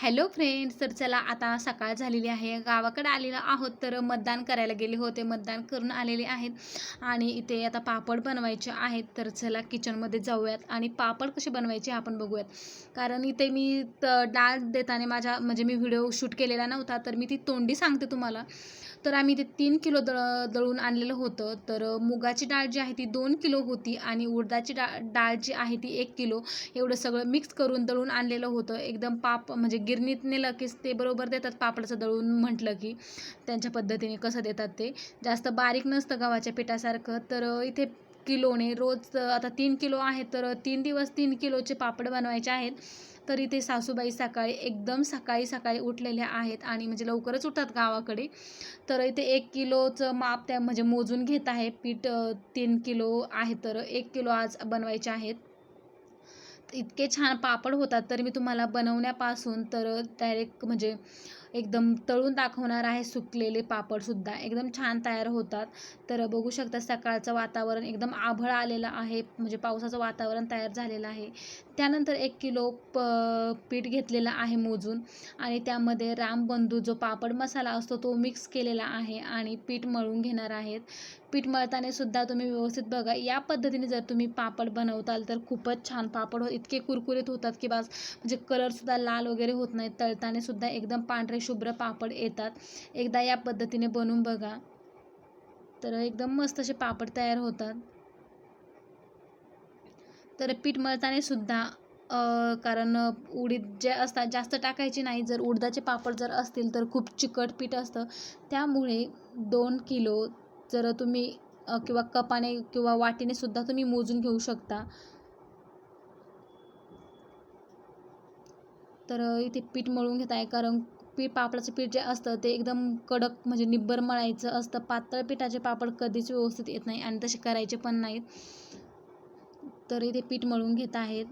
Hello friends तर चला आता सकाळ झालेली आहे. गावाकडे आलेलो आहोत तर मतदान करायला गेले होते मतदान करून आलेले आहेत. आणि इथे आता पापड बनवायचे आहेत तर चला किचनमध्ये जाऊयात. आणि पापड कसे बनवायचे आपण बघूयात. कारण इथे मी त डाळ देताना माझ्या म्हणजे मी व्हिडिओ शूट केलेला नव्हता तर मी ती तोंडी सांगते तुम्हाला. तर आम्ही ते तीन किलो दळ दळून आणलेलं होतं. तर मुगाची डाळ जी आहे ती दोन किलो होती आणि उडदाची डाळ डाळ जी आहे ती एक किलो. एवढं सगळं मिक्स करून दळून आणलेलं होतं. एकदम पाप म्हणजे गिरणीत नेलं की ते बरोबर देतात पापडाचं दळून म्हटलं की. त्यांच्या पद्धतीने कसं देतात ते. जास्त बारीक नसतं गव्हाच्या पिठासारखं. तर इथे किलोने रोज आता तीन किलो आहे तर तीन दिवस तीन किलोचे पापड बनवायचे आहेत. तर इथे सासूबाई सकाळी एकदम सकाळी सकाळी उठलेल्या आहेत आणि म्हणजे लवकरच उठतात गावाकडे. तर इथे एक किलोचं माप त्या म्हणजे मोजून घेत आहे. पीठ तीन किलो आहे तर एक किलो आज बनवायचे आहेत. इतके छान पापड होतात तर मी तुम्हाला बनवण्यापासून तर डायरेक्ट म्हणजे एकदम तळून दाखवणार आहे सुकलेले पापडसुद्धा एकदम छान तयार होतात. तर बघू शकता सकाळचं वातावरण एकदम आभळ आलेलं आहे. म्हणजे पावसाचं वातावरण तयार झालेलं आहे. त्यानंतर एक किलो प पीठ घेतलेलं आहे मोजून. आणि त्यामध्ये रामबंधू जो पापड मसाला असतो तो मिक्स केलेला आहे आणि पीठ मळून घेणार आहेत. पीठ मळताना सुद्धा तुम्ही व्यवस्थित बघा. या पद्धतीने जर तुम्ही पापड बनवताल तर खूपच छान पापड हो इतके कुरकुरीत होतात की बास म्हणजे कलरसुद्धा लाल वगैरे होत नाही तळताना सुद्धा एकदम पांढरे शुभ्र पापड येतात. एकदा या पद्धतीने बनवून बघा. तर एकदम मस्त असे पापड तयार होतात. तर पीठ मळताना सुद्धा कारण उडीद जे असतात जास्त टाकायची नाही. जर उडदाचे पापड जर असतील तर खूप चिकट पीठ असतं. त्यामुळे दोन किलो जर तुम्ही किंवा कपाने किंवा वाटीने सुद्धा तुम्ही मोजून घेऊ शकता. तर इथे पीठ मळून घेत आहे. कारण पीठ पापडाचं पीठ जे असतं ते एकदम कडक म्हणजे निब्बर मळायचं असतं. पातळ पिठाचे पापड कधीच व्यवस्थित येत नाही आणि तसे करायचे पण नाहीत. तर इथे पीठ मळून घेत आहेत.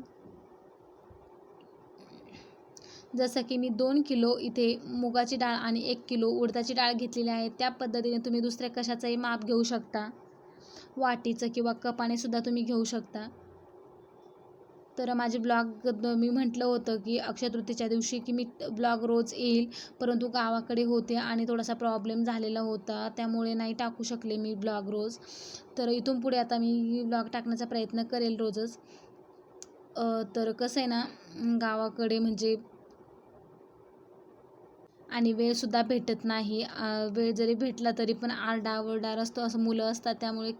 जसं की मी दोन किलो इथे मुगाची डाळ आणि एक किलो उडदाची डाळ घेतलेली आहे. त्या पद्धतीने तुम्ही दुसऱ्या कशाचंही माप घेऊ शकता. वाटीचं किंवा कपाने सुद्धा तुम्ही घेऊ शकता. तर माझे ब्लॉग मी म्हटलं होतं की अक्षय तृतीच्या दिवशी की मी ब्लॉग रोज येईल परंतु गावाकडे होते आणि थोडासा प्रॉब्लेम झालेला होता त्यामुळे नाही टाकू शकले मी ब्लॉग रोज. तर इथून पुढे आता मी ब्लॉग टाकण्याचा प्रयत्न करेल रोजच. तर कसं आहे ना गावाकडे म्हणजे आणि वेळसुद्धा भेटत नाही. वेळ जरी भेटला तरी पण आरडाओरडा असतो असं मुलं असतात त्यामुळे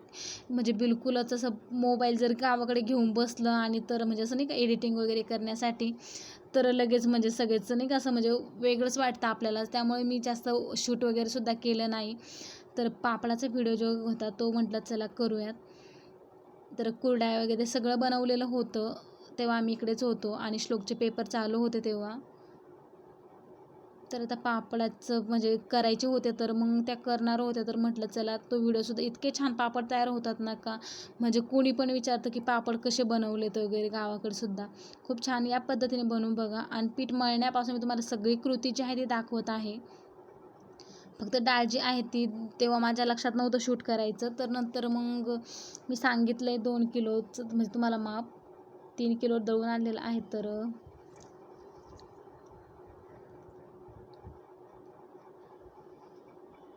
म्हणजे बिलकुलच असं मोबाईल जर गावाकडे घेऊन बसलं आणि तर म्हणजे असं नाही का एडिटिंग वगैरे करण्यासाठी तर लगेच म्हणजे सगळेच नाही का असं म्हणजे वेगळंच वाटतं आपल्याला. त्यामुळे मी जास्त शूट वगैरेसुद्धा केलं नाही. तर पापडाचा व्हिडिओ जो होता तो म्हटलं चला करूयात. तर कुरड्या वगैरे सगळं बनवलेलं होतं तेव्हा आम्ही इकडेच होतो आणि श्लोकचे पेपर चालू होते तेव्हा. तर आता पापडाचं म्हणजे करायचे होते तर मग त्या करणार होत्या तर म्हटलं चला तो व्हिडिओसुद्धा इतके छान पापड तयार होतात ना का? म्हणजे कोणी पण विचारतं की पापड कसे बनवलेत वगैरे गावाकडे सुद्धा. खूप छान या पद्धतीने बनवून बघा. आणि पीठ मळण्यापासून मी तुम्हाला सगळी कृती जी आहे ती दाखवत आहे. फक्त डाळ जी आहे ती तेव्हा माझ्या लक्षात नव्हतं शूट करायचं. तर नंतर मग मी सांगितलं आहे दोन किलोचं म्हणजे तुम्हाला माप तीन किलो दळून आणलेलं आहे तर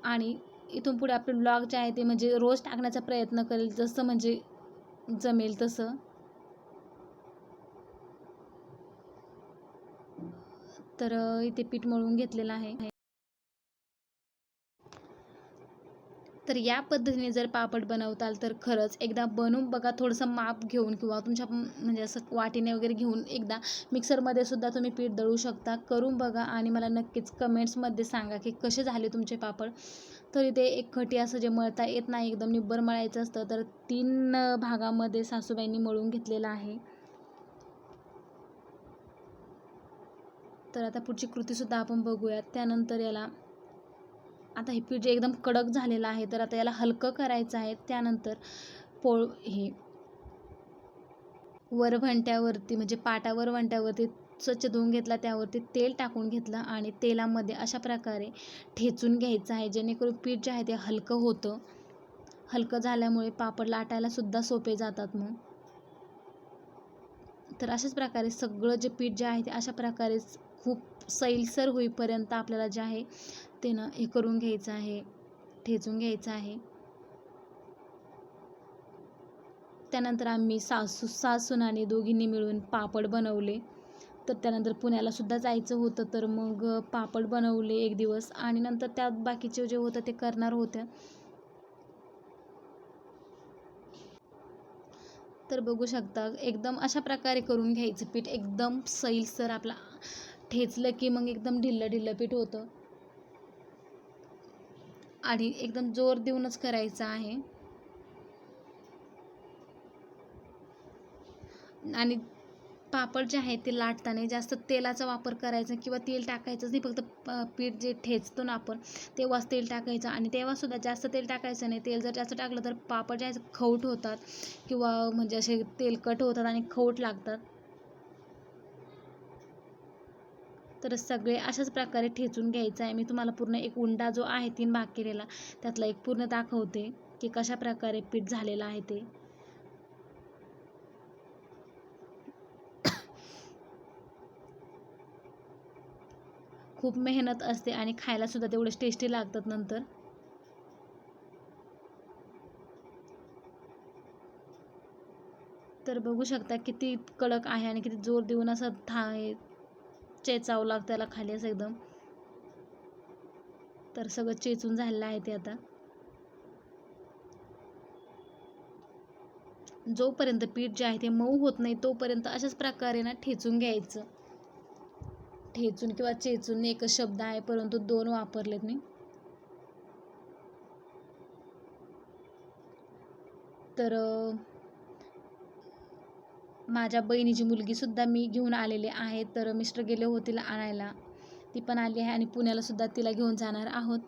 आणि इथून पुढे आपले ब्लॉग जे आहे ते म्हणजे रोज टाकण्याचा प्रयत्न करेल जसं म्हणजे जमेल तसं. तर इथे पीठ मळून घेतलेलं आहे. तर या पद्धतीने जर पापड बनवताल तर खरंच एकदा बनवून बघा थोडंसं माप घेऊन किंवा तुमच्या म्हणजे असं वाटीने वगैरे घेऊन एकदा मिक्सरमध्ये सुद्धा तुम्ही पीठ दळू शकता. करून बघा आणि मला नक्कीच कमेंट्समध्ये सांगा की कसे झाले तुमचे पापड. तर इथे एक खटी असं जे मळता येत नाही एकदम निब्बर मळायचं असतं तर तीन भागामध्ये सासूबाईंनी मळून घेतलेलं आहे. तर आता पुढची कृतीसुद्धा आपण बघूयात. त्यानंतर याला आता हे पीठ जे एकदम कडक झालेलं आहे तर आता याला हलकं करायचं आहे. त्यानंतर पोळ हे वरवंट्यावरती म्हणजे पाटा वरवंट्यावरती स्वच्छ धुवून घेतला त्यावरती तेल टाकून घेतलं आणि तेलामध्ये अशा प्रकारे ठेचून घ्यायचं आहे. जेणेकरून पीठ जे आहे ते हलकं होतं. हलकं झाल्यामुळे पापड लाटायलासुद्धा सोपे जातात मग. तर अशाच प्रकारे सगळं जे पीठ जे आहे ते अशा प्रकारे खूप सैलसर होईपर्यंत आपल्याला जे आहे ते ना हे करून घ्यायचं आहे ठेचून घ्यायचं आहे. त्यानंतर आम्ही सासू सासूनाने दोघींनी मिळून पापड बनवले. तर त्यानंतर पुण्याला सुद्धा जायचं होतं तर मग पापड बनवले एक दिवस आणि नंतर त्यात बाकीचे जे होतं ते करणार होत्या. तर बघू शकता एकदम अशा प्रकारे करून घ्यायचं पीठ. एकदम सैलसर आपला ठेचलं की मग एकदम ढिल्लं ढिल्लं पीठ होतं. आणि एकदम जोर देऊनच करायचं आहे. आणि पापड जे आहे ते लाटताना जास्त तेलाचा वापर करायचा किंवा तेल टाकायचंच नाही फक्त प- पीठ जे ठेचतो ना आपण तेव्हाच तेल टाकायचं. आणि तेव्हासुद्धा जास्त तेल टाकायचं नाही. तेल जर जास्त टाकलं तर पापड जे आहे खवट होतात किंवा म्हणजे असे तेलकट होतात आणि खवट लागतात. तर सगळे अशाच प्रकारे ठेचून घ्यायचं आहे. मी तुम्हाला पूर्ण एक उंडा जो आहे तीन भाग केलेला त्यातला एक पूर्ण दाखवते की कशा प्रकारे पीठ झालेलं आहे ते. खूप मेहनत असते आणि खायला सुद्धा तेवढेच टेस्टी लागतात नंतर. तर बघू शकता किती कडक आहे आणि किती जोर देऊन असं था चेचावं लागतं त्याला खाली असं एकदम. तर सगळं चेचून झालेलं आहे ते आता. जोपर्यंत पीठ जे आहे ते मऊ होत नाही तोपर्यंत अशाच प्रकारे ना ठेचून घ्यायचं. ठेचून किंवा चेचून एकच शब्द आहे परंतु दोन वापरलेत मी. तर माझ्या बहिणीची मुलगीसुद्धा मी घेऊन आलेले आहे तर मिस्टर गेले होते आणायला. ती पण आली आहे आणि पुण्यालासुद्धा तिला घेऊन जाणार आहोत.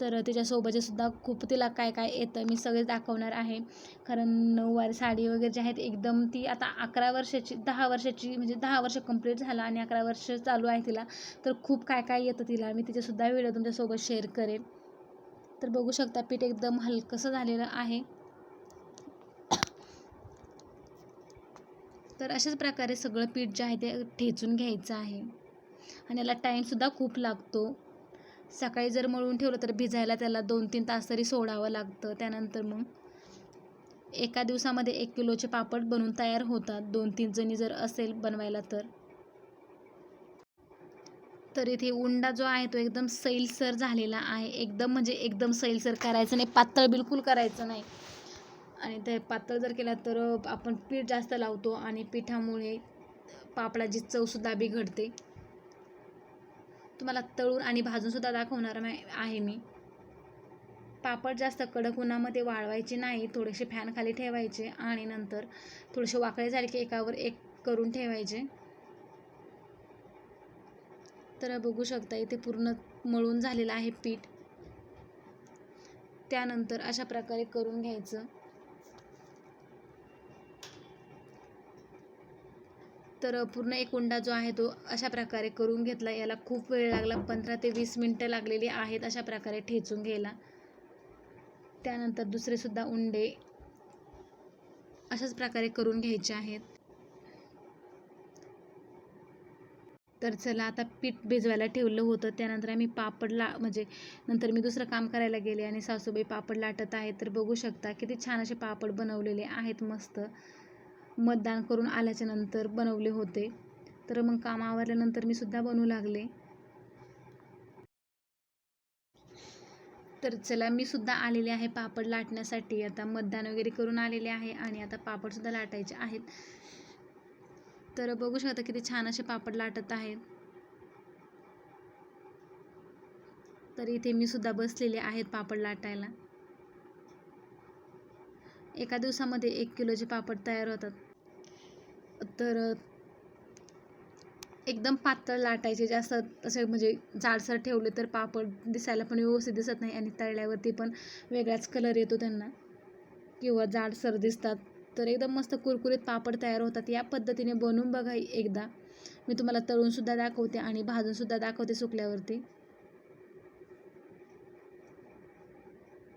तर तिच्यासोबतचेसुद्धा खूप तिला काय काय येतं मी सगळे दाखवणार आहे. कारण नऊवारी साडी वगैरे जे आहेत एकदम ती आता अकरा वर्षाची दहा वर्षाची म्हणजे दहा वर्ष कंप्लीट झालं आणि अकरा वर्ष चालू आहे तिला. तर खूप काय काय येतं तिला मी तिच्यासुद्धा व्हिडिओ तुमच्यासोबत शेअर करेन. तर बघू शकता पीठ एकदम हलकंसं झालेलं आहे. तर अशाच प्रकारे सगळं पीठ जे आहे ते ठेचून घ्यायचं आहे. आणि याला टाईमसुद्धा खूप लागतो. सकाळी जर मळून ठेवलं तर भिजायला त्याला दोन तीन तास तरी सोडावं लागतं. त्यानंतर मग एका दिवसामध्ये एक किलोचे पापड बनवून तयार होतात. दोन तीन जणी जर असेल बनवायला तर. तर इथे उंडा जो आहे तो एकदम सैलसर झालेला आहे. एकदम म्हणजे एकदम सैलसर करायचं नाही. पातळ बिलकुल करायचं नाही. आणि ते पातळ जर केला तर आपण पीठ जास्त लावतो आणि पिठामुळे पापडाची चवसुद्धा बिघडते. तुम्हाला तळून आणि भाजूनसुद्धा दाखवणार आहे मी. पापड जास्त कडक उन्हामध्ये वाळवायचे नाही थोडेसे फॅन खाली ठेवायचे आणि नंतर थोडेसे वाकळे झाले की एकावर एक करून ठेवायचे. तर बघू शकता इथे पूर्ण मळून झालेलं आहे पीठ. त्यानंतर अशा प्रकारे करून घ्यायचं. तर पूर्ण एक उंडा जो आहे तो अशा प्रकारे करून घेतला. याला खूप वेळ लागला पंधरा ते वीस मिनटं लागलेली आहेत अशा प्रकारे ठेचून घ्यायला. त्यानंतर दुसरेसुद्धा उंडे अशाच प्रकारे करून घ्यायचे आहेत. तर चला आता पीठ भिजवायला ठेवलं होतं. त्यानंतर आम्ही पापड ला म्हणजे नंतर मी दुसरं काम करायला गेले आणि सासूबाई पापड लाटत आहेत. तर बघू शकता किती छान असे पापड बनवलेले आहेत मस्त. मतदान करून आल्याच्यानंतर बनवले होते. तर मग काम आवरल्यानंतर मी सुद्धा बनवू लागले. तर चला मी सुद्धा आलेले आहे पापड लाटण्यासाठी. आता मतदान वगैरे करून आलेले आहे आणि आता पापडसुद्धा लाटायचे आहेत. तर बघू शकता किती छान असे पापड लाटत आहेत. तर इथे मी सुद्धा बसलेले आहेत पापड लाटायला. एका दिवसामध्ये एक किलोचे पापड तयार होतात. तर एकदम पातळ लाटायचे जास्त असे म्हणजे जाडसर ठेवले तर पापड दिसायला पण व्यवस्थित दिसत नाही आणि तळल्यावरती पण वेगळाच कलर येतो त्यांना. किंवा जाडसर दिसतात. तर एकदम मस्त कुरकुरीत पापड तयार होतात. या पद्धतीने बनवून बघा एकदा. मी तुम्हाला तळूनसुद्धा दाखवते आणि भाजूनसुद्धा दाखवते सुकल्यावरती.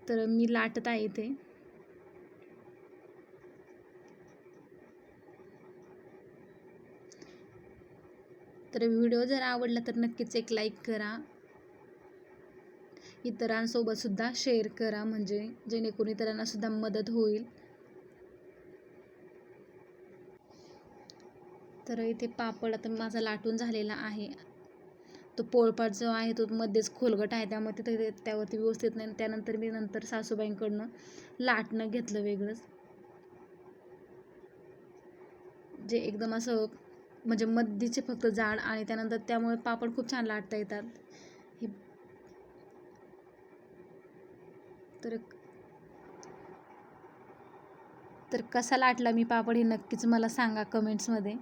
तर मी लाटत आहे ते तर व्हिडिओ जर आवडला तर नक्कीच एक लाईक करा. इतरांसोबत सुद्धा शेअर करा म्हणजे जेणेकरून इतरांना सुद्धा मदत होईल. तर इथे पापड आता माझा लाटून झालेला आहे. तो पोळपाट जो आहे तो मध्येच खोलगट आहे. त्यामुळे तिथे त्यावरती व्यवस्थित नाही. त्यानंतर मी नंतर सासूबाईंकडनं लाटणं घेतलं वेगळंच. जे एकदम असं म्हणजे मध्येचे फक्त जाड आणि त्यानंतर त्यामुळे पापड खूप छान लाटता येतात. हे तर तर कसा लाटला मी पापड हे नक्कीच मला सांगा कमेंट्समध्ये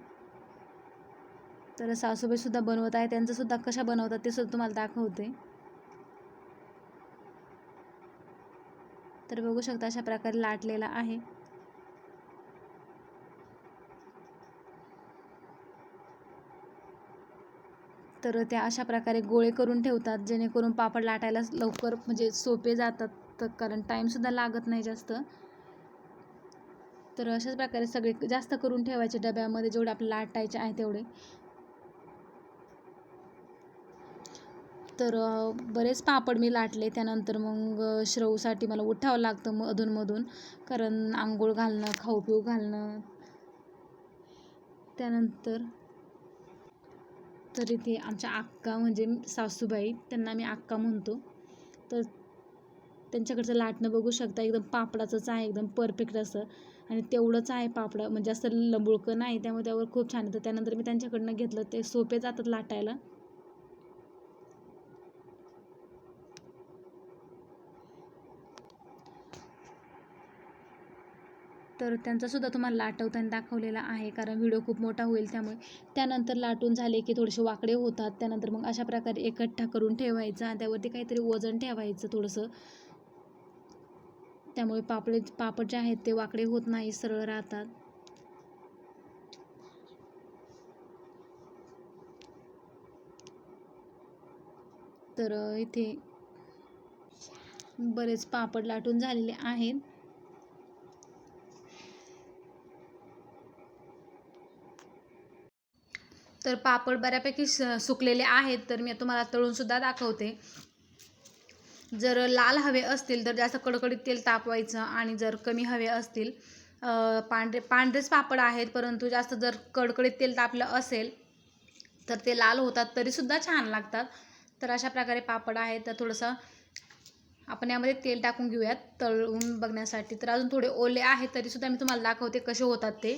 तर सासूबाईसुद्धा बनवत आहे त्यांचंसुद्धा कशा बनवतात ते सुद्धा तुम्हाला दाखवते. तर बघू शकता अशा प्रकारे लाटलेला आहे. तर त्या अशा प्रकारे गोळे करून ठेवतात जेणेकरून पापड लाटायला लवकर म्हणजे सोपे जातात. तर कारण टाईमसुद्धा लागत नाही जास्त. तर अशाच प्रकारे सगळे जास्त करून ठेवायचे डब्यामध्ये जेवढे आपल्याला लाटायचे आहे तेवढे. तर बरेच पापड मी लाटले. त्यानंतर मग श्रवसाठी मला उठावं लागतं मग अधूनमधून. कारण आंघोळ घालणं खाऊ पिऊ घालणं. त्यानंतर तर इथे आमच्या अक्का म्हणजे सासूबाई त्यांना मी अक्का म्हणतो. तर त्यांच्याकडचं लाटणं बघू शकता एकदम पापडाचंच आहे एकदम परफेक्ट असं. आणि तेवढंच आहे पापड म्हणजे असं लंबुळकं नाही त्यामुळे त्यावर खूप छान येतं. त्यानंतर मी त्यांच्याकडनं घेतलं ते सोपे जातात लाटायला. तर त्यांचासुद्धा तुम्हाला लाटवताना दाखवलेला आहे कारण व्हिडिओ खूप मोठा होईल त्यामुळे. त्यानंतर लाटून झाले की थोडेसे वाकडे होतात त्यानंतर मग अशा प्रकारे एकठ्ठा करून ठेवायचा त्यावरती काहीतरी वजन ठेवायचं थोडंसं. त्यामुळे पापडे पापड जे आहेत ते वाकडे होत नाही सरळ राहतात. तर इथे बरेच पापड लाटून झालेले आहेत. तर पापड बऱ्यापैकी सुकलेले आहेत तर मी तुम्हाला तळूनसुद्धा दाखवते. जर लाल हवे असतील तर जास्त कडकडीत तेल तापवायचं आणि जर कमी हवे असतील पांढरे पांढरेच पापड आहेत परंतु जास्त जर कडकडीत तेल तापलं असेल तर ते लाल होतात तरीसुद्धा छान लागतात. तर अशा प्रकारे पापड आहेत तर थोडंसं आपण यामध्ये तेल टाकून घेऊयात तळून बघण्यासाठी. तर अजून थोडे ओले आहेत तरीसुद्धा मी तुम्हाला दाखवते कसे होतात ते.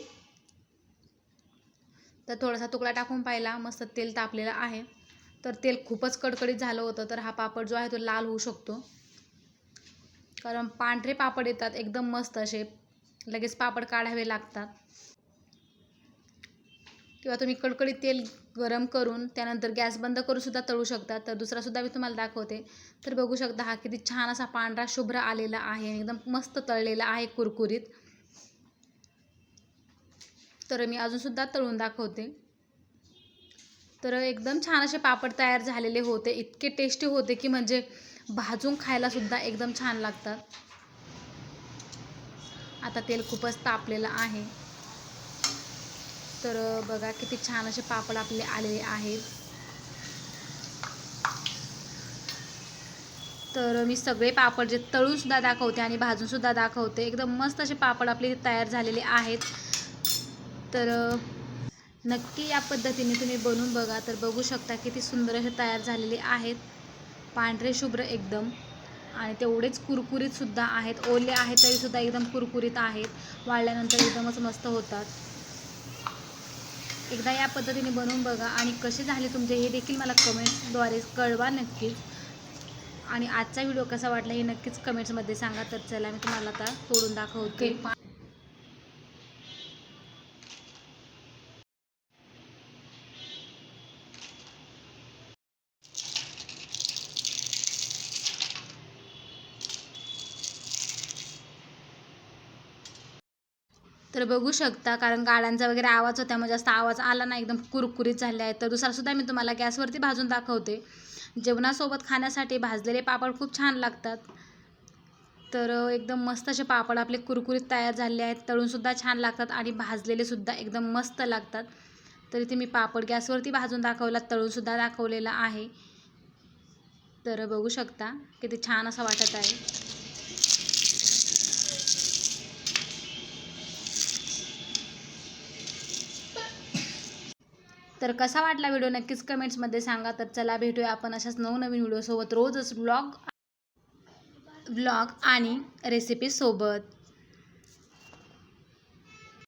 तर थोडासा तुकडा टाकून पाहिला. मस्त तेल तापलेलं आहे. तर तेल खूपच कडकडीत झालं होतं. तर हा पापड जो आहे तो लाल होऊ शकतो. कारण पांढरे पापड येतात. एकदम मस्त असे. लगेच पापड काढावे लागतात. किंवा तुम्ही कडकडीत तेल गरम करून त्यानंतर गॅस बंद करूनसुद्धा तळू शकता. तर दुसरासुद्धा मी तुम्हाला दाखवते. तर बघू शकता हा किती छान असा पांढरा शुभ्र आलेला आहे. एकदम मस्त तळलेला आहे कुरकुरीत. तर मी अजूनसुद्धा तळून दाखवते. तर एकदम छान असे पापड तयार झालेले होते. इतके टेस्टी होते की म्हणजे भाजून खायलासुद्धा एकदम छान लागतात. आता तेल खूपच तापलेलं आहे. तर बघा किती छान असे पापड आपले आलेले आहेत. तर मी सगळे पापड जे तळूनसुद्धा दाखवते आणि भाजूनसुद्धा दाखवते. एकदम मस्त असे पापड आपले तयार झालेले आहेत. तर नक्की या पद्धतीने तुम्ही बनवून बघा. तर बघू शकता किती सुंदर हे तयार झालेले आहेत. पांढरे शुभ्र एकदम. आणि तेवढेच कुरकुरीतसुद्धा आहेत. ओले आहेत तरीसुद्धा एकदम कुरकुरीत आहेत. वाळल्यानंतर एकदमच मस्त होतात. एकदा या पद्धतीने बनवून बघा. आणि कसे झाले तुमचे हे देखील मला कमेंट्सद्वारे कळवा नक्कीच. आणि आजचा व्हिडिओ कसा वाटला हे नक्कीच कमेंट्समध्ये सांगा. तर चला मी तुम्हाला आता तोडून दाखवते. तर बघू शकता. कारण गाड्यांचा वगैरे आवाज होता त्यामुळे जास्त आवाज आला नाही. एकदम कुरकुरीत झाले आहे तर दुसरासुद्धा मी तुम्हाला गॅसवरती भाजून दाखवते. जेवणासोबत खाण्यासाठी भाजलेले पापड खूप छान लागतात. तर एकदम मस्त असे पापड आपले कुरकुरीत तयार झाले आहेत. तळूनसुद्धा छान लागतात आणि भाजलेलेसुद्धा एकदम मस्त लागतात. तर इथे मी पापड गॅसवरती भाजून दाखवला तळूनसुद्धा दाखवलेला आहे. तर बघू शकता किती छान असं वाटत आहे. तर कसा वाटला व्हिडिओ नक्कीच कमेंट्समध्ये सांगा. तर चला भेटूया आपण अशाच नवनवीन व्हिडिओसोबत रोजच ब्लॉग व्लॉग आणि रेसिपीसोबत